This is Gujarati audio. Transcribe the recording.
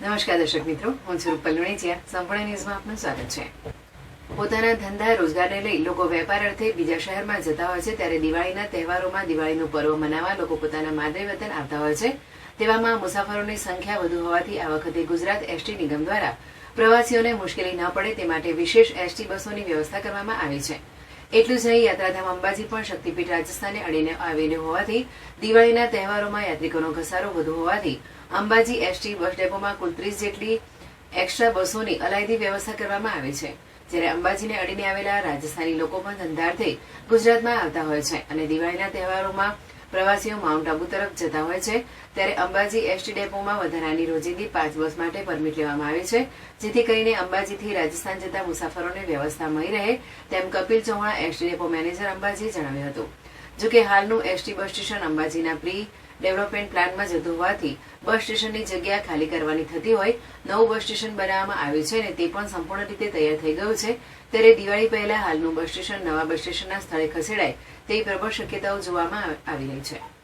નમસ્કાર દર્શક મિત્રો, હું સ્વરૂપ રૂપલ સંપૂર્ણ ન્યૂઝમાં આપનું સ્વાગત છે. પોતાના ધંધા રોજગારને લઈ લોકો વેપાર અર્થે બીજા શહેરમાં જતા હોય છે, ત્યારે દિવાળીના તહેવારોમાં દિવાળીનું પર્વ મનાવવા લોકો પોતાના માદરે વતન આવતા હોય છે. તેવામાં મુસાફરોની સંખ્યા વધુ હોવાથી આ વખતે ગુજરાત એસટી નિગમ દ્વારા પ્રવાસીઓને મુશ્કેલી ન પડે તે માટે વિશેષ એસટી બસોની વ્યવસ્થા કરવામાં આવી છે. એટલું જ નહીં, યાત્રાધામ અંબાજી પણ શક્તિપીઠ રાજસ્થાને અડીને આવેલું હોવાથી દિવાળીના તહેવારોમાં યાત્રિકોનો ઘસારો વધુ હોવાથી અંબાજી એસટી બસ ડેપોમાં કુલ ત્રીસ જેટલી એક્સ્ટ્રા બસોની અલાયદી વ્યવસ્થા કરવામાં આવી છે, જ્યારે અંબાજીને અડીને આવેલા રાજસ્થાની લોકો પણ ધંધાર્થે ગુજરાતમાં આવતા હોય છે અને દિવાળીના તહેવારોમાં પ્રવાસીઓ માઉન્ટ આબુ તરફ જતા હોય છે. ત્યારે અંબાજી એસટી ડેપોમાં વધારાની રોજિંદી પાંચ બસ માટે પરમિટ લેવામાં આવે છે. જેથી કરીને અંબાજીથી રાજસ્થાન જતા મુસાફરોને વ્યવસ્થા મળી રહે, તેમ Kapil Chauhan ST depot manager અંબાજીએ જણાવ્યું હતું. જોકે હાલનું એસટી બસ સ્ટેશન અંબાજીના પ્રી ડેવલપમેન્ટ પ્લાનમાં જતું હોવાથી બસ સ્ટેશનની જગ્યા ખાલી કરવાની થતી હોય, નવું બસ સ્ટેશન બનાવવામાં આવ્યું છે અને તે પણ સંપૂર્ણ રીતે તૈયાર થઈ ગયું છે. ત્યારે દિવાળી પહેલા હાલનું બસ સ્ટેશન નવા બસ સ્ટેશનના સ્થળે ખસેડાય, તેવી પ્રબળ શક્યતાઓ જોવામાં આવી રહી છે.